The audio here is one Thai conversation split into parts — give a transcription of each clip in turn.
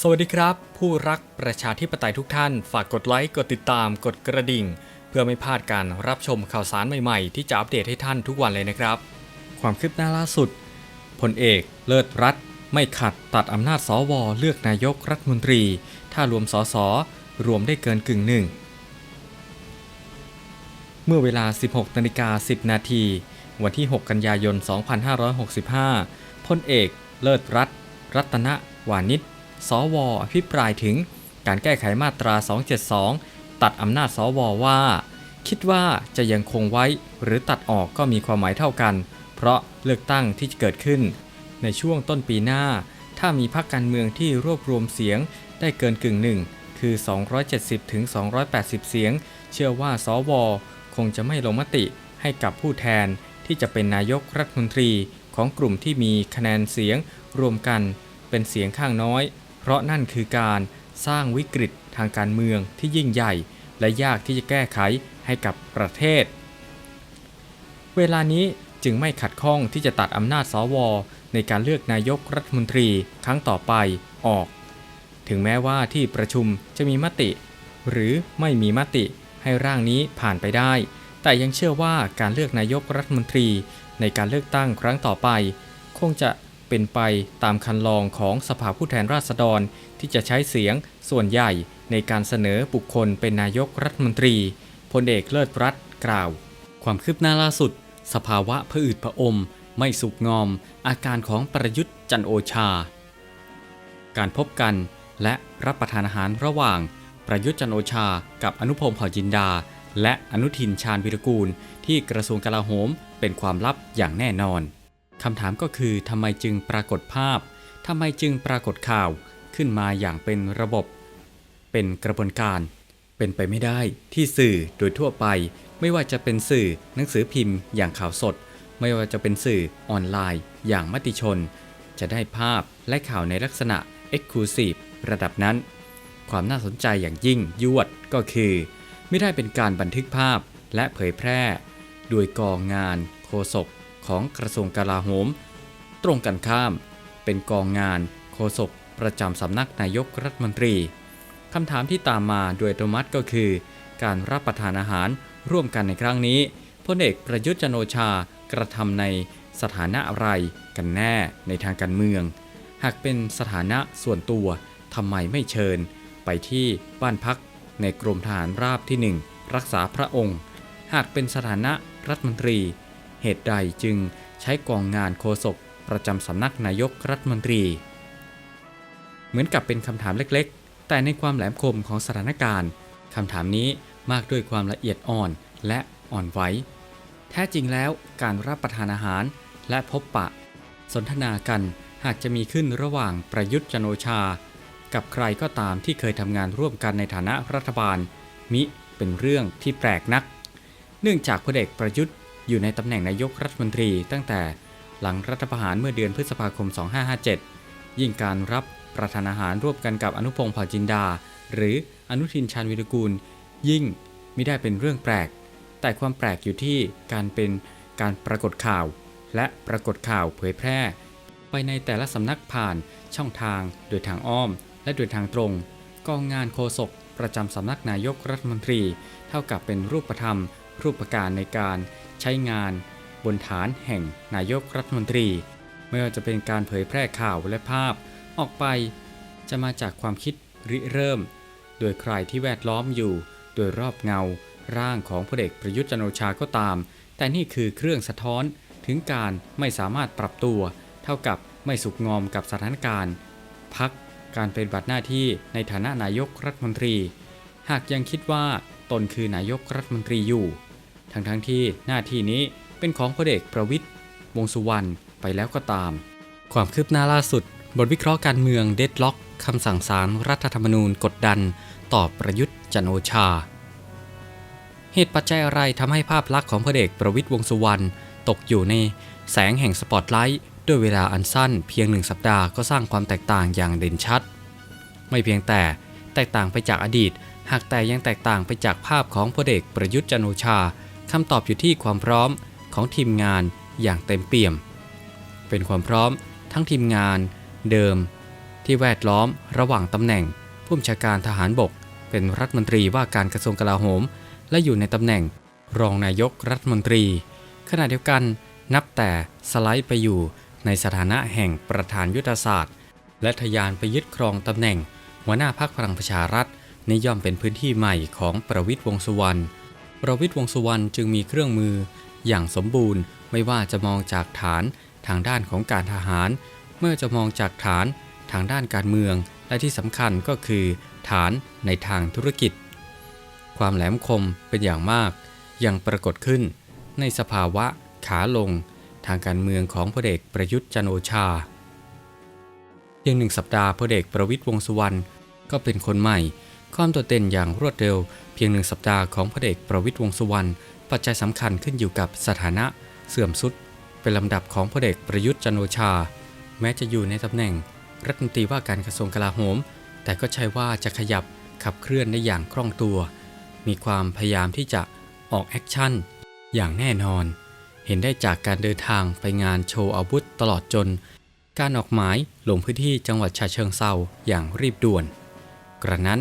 สวัสดีครับ ผู้รักประชาธิปไตยทุกท่าน ฝากกดไลค์ กดติดตาม กดกระดิ่ง เพื่อไม่พลาดการรับชมข่าวสารใหม่ๆ ที่จะอัปเดตให้ท่านทุกวันเลยนะครับ ความคืบหน้าล่าสุดพลเอก เลิศรัฐไม่ขัดตัดอำนาจสวเลือกนายกรัฐมนตรี ถ้ารวมสสรวมได้เกินกึ่งหนึ่ง เมื่อเวลา 16นาฬิกา10 นาทีวันที่ 6 กันยายน 2565พลเอก เลิศรัฐรัตนวานิช สวอภิปรายถึงการแก้ไขมาตรา 272 ตัดอำนาจสวว่า คิดว่าจะยังคงไว้หรือตัดออกก็มีความหมายเท่ากัน เพราะเลือกตั้งที่จะเกิดขึ้น ในช่วงต้นปีหน้า ถ้ามีพรรคการเมืองที่รวบรวมเสียงได้เกินกึ่งหนึ่งคือ 270ถึง280 เสียง เชื่อว่าสว คงจะไม่ลงมติให้กับผู้แทนที่จะเป็นนายกรัฐมนตรีของกลุ่มที่มีคะแนนเสียงรวมกันเป็นเสียงข้างน้อย เพราะนั่นคือการสร้างวิกฤตทางการเมืองที่ยิ่งใหญ่ และยากที่จะแก้ไขให้กับประเทศ เวลานี้จึงไม่ขัดข้องที่จะตัดอำนาจสว ในการเลือกนายกรัฐมนตรีครั้งต่อไปออก ถึงแม้ว่าที่ประชุมจะมีมติ หรือไม่มีมติให้ร่างนี้ผ่านไปได้ แต่ยังเชื่อว่าการเลือกนายกรัฐมนตรีในการเลือกตั้งครั้งต่อไป คงจะ เป็นไปตามคันลองของสภาผู้แทนราษฎรที่จะใช้เสียงส่วนใหญ่ในการเสนอบุคคลเป็นนายกรัฐมนตรีพลเอกเลิศรัฐกล่าว ความคืบหน้าล่าสุด สภาวะผะอืดผะอม ไม่สุกงอม อาการของประยุทธ์จันโอชา การพบกันและรับประทานอาหารระหว่าง ประยุทธ์จันโอชา กับอนุพงศ์เผ่าจินดา และอนุทินชาญวิรกูล ที่กระทรวงกลาโหมเป็นความลับอย่างแน่นอน คำถามก็คือทำไมจึงปรากฏภาพทำไมจึงปรากฏข่าวขึ้นมาอย่างเป็นระบบ เป็นกระบวนการ เป็นไปไม่ได้ที่สื่อโดยทั่วไป ไม่ว่าจะเป็นสื่อหนังสือพิมพ์ อย่างข่าวสด ไม่ว่าจะเป็นสื่อออนไลน์ อย่างมติชน จะได้ภาพและข่าวในลักษณะ Exclusive ระดับนั้น ความน่าสนใจอย่างยิ่งยวดก็คือ ไม่ได้เป็นการบันทึกภาพและเผยแพร่ โดยกองงานโฆษก ของกระทรวงกลาโหม ตรงกันข้าม เป็นกองงานโฆษกประจำสำนักนายกรัฐมนตรีคำถามที่ตามมาโดยอัตโนมัติก็คือ การรับประทานอาหารร่วมกันในครั้งนี้พลเอกประยุทธ์จันโอชากระทำในสถานะอะไรกันแน่ในทางการเมือง หากเป็นสถานะส่วนตัวทำไมไม่เชิญ ไปที่บ้านพักในกรมทหารราบที่หนึ่งรักษาพระองค์ หากเป็นสถานะรัฐมนตรี เหตุใดจึงใช้กองงานโฆษกประจำสำนักนายกรัฐมนตรี เหมือนกับเป็นคำถามเล็กๆ แต่ในความแหลมคมของสถานการณ์คำถามนี้มากด้วยความละเอียดอ่อนและอ่อนไหวแท้จริงแล้วการรับประทานอาหารและพบปะ สนทนากันหากจะมีขึ้นระหว่างประยุทธ์จันโอชา กับใครก็ตามที่เคยทำงานร่วมกันในฐานะรัฐบาล มิเป็นเรื่องที่แปลกนัก เนื่องจากพลเอกประยุทธ์ อยู่ในตำแหน่งนายกรัฐมนตรีตั้งแต่หลังรัฐประหารเมื่อเดือนพฤษภาคม 2557 ยิ่งการรับประทานอาหารร่วมกันกับอนุพงศ์เผ่าจินดา หรืออนุทินชาญวิรกูล ยิ่งไม่ได้เป็นเรื่องแปลก แต่ความแปลกอยู่ที่การเป็นการปรากฏข่าว และปรากฏข่าวเผยแพร่ ไปในแต่ละสำนักผ่านช่องทาง โดยทางอ้อม และโดยทางตรง กองงานโฆษกประจำสำนักนายกรัฐมนตรี เท่ากับเป็นรูปธรรม รูปการในการใช้งานบนฐานแห่งนายกรัฐมนตรี ไม่ว่าจะเป็นการเผยแพร่ข่าวและภาพออกไปจะมาจากความคิดริเริ่ม โดยใครที่แวดล้อมอยู่ โดยรอบเงา ร่างของพลเอกประยุทธ์จันโอชาก็ตาม แต่นี่คือเครื่องสะท้อนถึงการไม่สามารถปรับตัว เท่ากับไม่สุกงอมกับสถานการณ์ พักการเป็นบัตรหน้าที่ในฐานะนายกรัฐมนตรี หากยังคิดว่าตนคือนายกรัฐมนตรีอยู่ ทั้งทั้งที่หน้าที่นี้เป็นของพลเอกประวิทย์วงสุวรรณไปแล้วก็ตาม ความคืบหน้าล่าสุด บทวิเคราะห์การเมืองเดดล็อกคำสั่งศาลรัฐธรรมนูญกดดัน ต่อประยุทธ์จันโอชา เหตุปัจจัยอะไรทำให้ภาพลักษณ์ของพลเอกประวิทย์วงสุวรรณตกอยู่ในแสงแห่งสปอตไลท์ด้วยเวลาอันสั้นเพียงหนึ่งสัปดาห์ก็สร้างความแตกต่างอย่างเด่นชัด ไม่เพียงแต่แตกต่างไปจากอดีต หากแต่ยังแตกต่างไปจากภาพของพลเอกประยุทธ์จันโอชาคำตอบอยู่ที่ความพร้อมของทีมงานอย่างเต็มเปี่ยม เป็นความพร้อมทั้งทีมงานเดิม ที่แวดล้อมระหว่างตำแหน่งผู้บัญชาการทหารบก เป็นรัฐมนตรีว่าการกระทรวงกลาโหม และอยู่ในตำแหน่งรองนายกรัฐมนตรี ขณะเดียวกันนับแต่สไลด์ไปอยู่ในสถานะแห่งประธานยุทธศาสตร์ และทะยานไปยึดครองตำแหน่งหัวหน้าพรรคพลังประชารัฐ นี่ย่อมเป็นพื้นที่ใหม่ของประวิตยวงสุวรรณ ประวิตยวงสุวรรณจึงมีเครื่องมือ อย่างสมบูรณ์ไม่ว่าจะมองจากฐานทางด้านของการทหาร เมื่อจะมองจากฐานทางด้านการเมือง และที่สำคัญก็คือ ฐานในทางธุรกิจ ความแหลมคมเป็นอย่างมาก ยังปรากฏขึ้น ในสภาวะขาลง ทางการเมืองของพลเอกประยุทธ์จันโอชาเพียงหนึ่งสัปดาห์พลเอกประวิตยวงสุวรรณก็เป็นคนใหม่ ความโดดเด่นอย่างรวดเร็ว เพียงหนึ่งสัปดาห์ของพลเอกประวิตยวงษ์สุวรรณปัจจัยสำคัญขึ้นอยู่กับสถานะเสื่อมสุด เป็นลำดับของพลเอกประยุทธ์จันโอชา แม้จะอยู่ในตำแหน่ง รัฐมนตรีว่าการกระทรวงกลาโหม แต่ก็ใช่ว่าจะขยับขับเคลื่อนได้อย่างคล่องตัว มีความพยายามที่จะออกแอคชั่นอย่างแน่นอน เห็นได้จากการเดินทางไปงานโชว์อาวุธตลอดจน การออกหมายลงพื้นที่จังหวัดฉะเชิงเซาอย่างรีบด่วน กระนั้น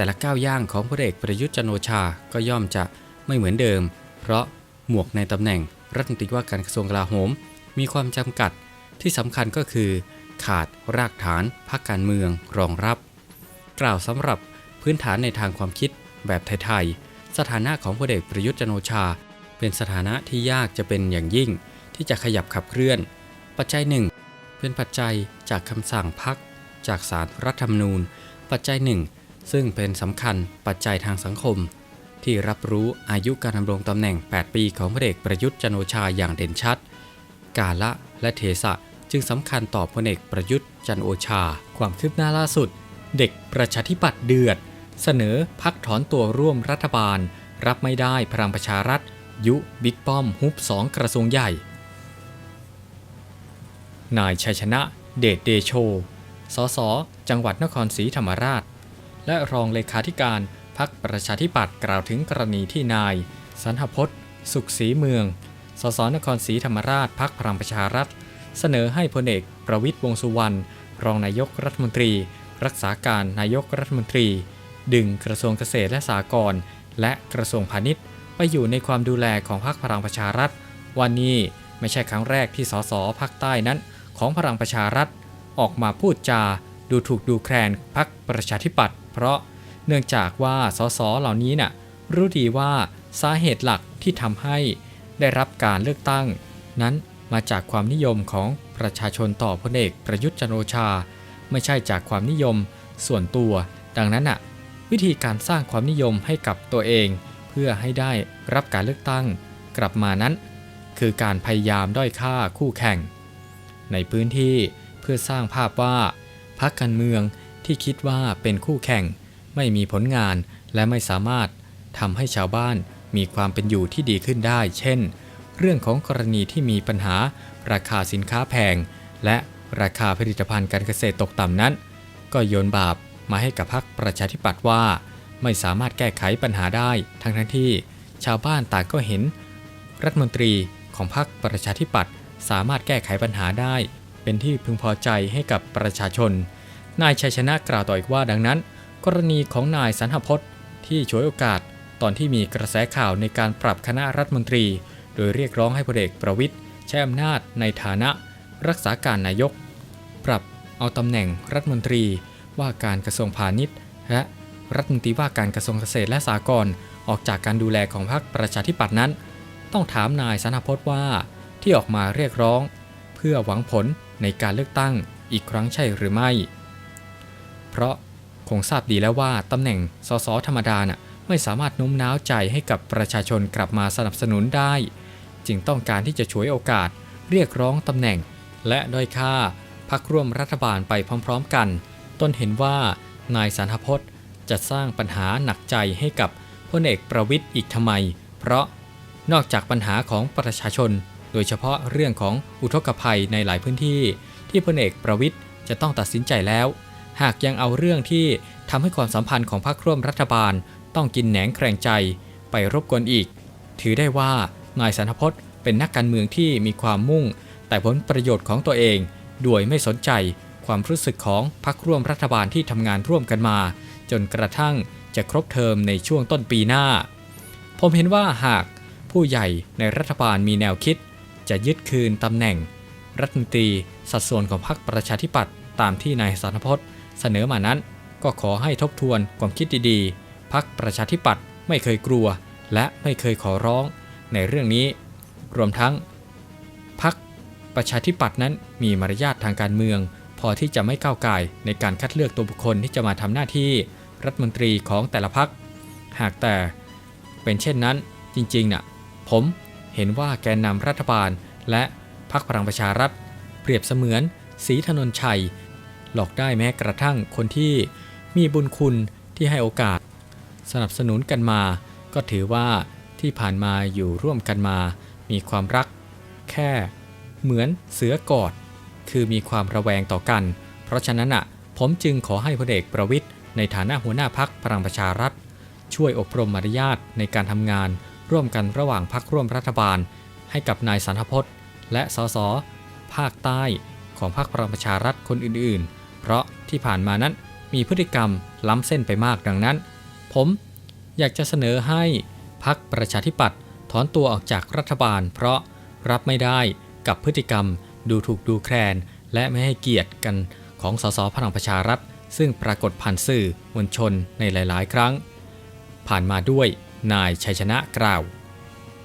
แต่ละก้าวย่างของพลเอกประยุทธ์จันโอชาก็ย่อมจะไม่เหมือนเดิม เพราะหมวกในตำแหน่งรัฐมนตรีว่าการกระทรวงกลาโหม มีความจำกัดที่สำคัญก็คือ ขาดรากฐานพรรคการเมืองรองรับ กล่าวสำหรับพื้นฐานในทางความคิดแบบไทยๆสถานะของพลเอกประยุทธ์จันโอชา เป็นสถานะที่ยากจะเป็นอย่างยิ่ง ที่จะขยับขับเคลื่อน ปัจจัยหนึ่งเป็นปัจจัยจากคำสั่งพักจากสารรัฐธรรมนูญ ปัจจัยหนึ่ง ซึ่งเป็นสำคัญปัจจัยทางสังคม ที่รับรู้อายุการดำรงตำแหน่ง 8 ปีของพลเอกประยุทธ์จันโอชาอย่างเด่นชัด กาละและเทศะจึงสำคัญต่อพลเอกประยุทธ์จันโอชา ความคืบหน้าล่าสุด เด็กประชาธิปัตย์เดือด เสนอพักถอนตัวร่วมรัฐบาล รับไม่ได้พลังประชารัฐ ยุบิ๊กป้อมฮุบสองกระทรวงใหญ่ นายชัยชนะ เดชเดโช สส จังหวัดนครศรีธรรมราช และรองเลขาธิการพักประชาธิปัตย์กล่าวถึงกรณีที่นาย สันหพจน์ สุขศรีเมือง สสนครศรีธรรมราชพักพลังประชารัฐ เสนอให้พลเอกประวิตยวงสุวรรณรองนายกรัฐมนตรี รักษาการนายกรัฐมนตรี ดึงกระทรวงเกษตรและสหกรณ์และกระทรวงพาณิชย์ ไปอยู่ในความดูแลของพรรคพลังประชารัฐ วันนี้ไม่ใช่ครั้งแรกที่สสภาคใต้นั้น ของพลังประชารัฐออกมาพูดจาดูถูกดูแคลนพรรคประชาธิปัตย์ เพราะเนื่องจากว่าสสเหล่านี้น่ะรู้ดีว่าสาเหตุหลักที่ทำให้ได้รับการเลือกตั้ง นั้นมาจากความนิยมของประชาชนต่อพลเอกประยุทธ์จันโอชา ไม่ใช่จากความนิยมส่วนตัว ดังนั้นอะวิธีการสร้างความนิยมให้กับตัวเอง เพื่อให้ได้รับการเลือกตั้ง กลับมานั้น คือการพยายามด้อยค่าคู่แข่ง ในพื้นที่เพื่อสร้างภาพว่าพรรคการเมือง ที่คิดว่าเป็นคู่แข่ง ไม่มีผลงานและไม่สามารถทำให้ชาวบ้านมีความเป็นอยู่ที่ดีขึ้นได้ เช่น เรื่องของกรณีที่มีปัญหาราคาสินค้าแพง และราคาผลิตภัณฑ์การเกษตรตกต่ำนั้น ก็โยนบาปมาให้กับพรรคประชาธิปัตย์ว่า ไม่สามารถแก้ไขปัญหาได้ ทั้งทั้งที่ ชาวบ้านต่างก็เห็น รัฐมนตรีของพรรคประชาธิปัตย์สามารถแก้ไขปัญหาได้ เป็นที่พึงพอใจให้กับประชาชน นายชัยชนะกล่าวต่ออีกว่าดังนั้น กรณีของนายสันหพจน์ที่ฉวยโอกาสตอนที่มีกระแสข่าวในการปรับคณะรัฐมนตรี โดยเรียกร้องให้พลเอกประวิทย์ใช้อำนาจในฐานะ รักษาการนายก ปรับเอาตำแหน่งรัฐมนตรีว่าการกระทรวงพาณิชย์ และรัฐมนตรีว่าการกระทรวงเกษตรและสหกรณ์ออกจากการดูแลของพรรคประชาธิปัตย์นั้น ต้องถามนายสันพจน์ว่าที่ออกมาเรียกร้อง เพื่อหวังผลในการเลือกตั้งอีกครั้งใช่หรือไม่ เพราะคงทราบดีแล้วว่าตำแหน่งสสธรรมดาน่ะไม่สามารถโน้มน้าวใจให้กับประชาชนกลับมาสนับสนุนได้ จึงต้องการที่จะฉวยโอกาสเรียกร้องตำแหน่ง และด้อยค่าพักร่วมรัฐบาลไปพร้อมๆกัน ต้นเห็นว่านายสันทพจน์จะสร้างปัญหาหนักใจให้กับพลเอกประวิทย์อีกทำไม เพราะนอกจากปัญหาของประชาชน โดยเฉพาะเรื่องของอุทกภัยในหลายพื้นที่ ที่พลเอกประวิทย์จะต้องตัดสินใจแล้ว หากยังเอาเรื่องที่ทำให้ความสัมพันธ์ของพรรคร่วมรัฐบาล ต้องกินแหนงแครงใจ ไปรบกวนอีก ถือได้ว่านายสันทพจน์เป็นนักการเมืองที่มีความมุ่ง แต่ผลประโยชน์ของตัวเองโดยไม่สนใจความรู้สึกของพักร่วมรัฐบาลที่ทำงานร่วมกันมา จนกระทั่งจะครบเทอมในช่วงต้นปีหน้า ผมเห็นว่าหากผู้ใหญ่ในรัฐบาลมีแนวคิด จะยึดคืนตำแหน่ง รัฐมนตรีสัดส่วนของพรรคประชาธิปัตย์ตามที่นายสารพจน์ เสนอมานั้นก็ขอให้ทบทวนความคิดดีๆพรรคประชาธิปัตย์ไม่เคยกลัว และไม่เคยขอร้องในเรื่องนี้ รวมทั้งพรรคประชาธิปัตย์นั้นมีมารยาททางการเมือง พอที่จะไม่ก้าวไก่ในการคัดเลือกตัวบุคคลที่จะมาทำหน้าที่รัฐมนตรีของแต่ละพรรคหากแต่เป็นเช่นนั้นจริงๆน่ะผมเห็นว่าแกนนำรัฐบาลและพรรคพลังประชารัฐ เปรียบเสมือนสีถนนชัย หลอกได้แม้กระทั่งคนที่มีบุญคุณที่ให้โอกาส สนับสนุนกันมา ก็ถือว่าที่ผ่านมาอยู่ร่วมกันมา มีความรัก แค่ เหมือนเสือกอด คือมีความระแวงต่อกัน เพราะฉะนั้นอะผมจึงขอให้พลเอกประวิทย์ในฐานะหัวหน้าพักพลังประชารัฐ ช่วยอบรมมารยาทในการทำงาน ร่วมกันระหว่างพักร่วมรัฐบาล ให้กับนายสันทพจน์ และสสภาคใต้ของพรรคพลังประชารัฐคนอื่นๆ เพราะที่ผ่านมานั้นมีพฤติกรรมล้ำเส้นไปมากดังนั้น ผมอยากจะเสนอให้พรรคประชาธิปัตย์ถอนตัวออกจากรัฐบาล เพราะรับไม่ได้กับพฤติกรรมดูถูกดูแคลน และไม่ให้เกียรติกันของสสพลังประชารัฐ ซึ่งปรากฏผ่านสื่อมวลชนในหลาย ๆ ครั้ง ผ่านมาด้วยนายชัยชนะกล่าว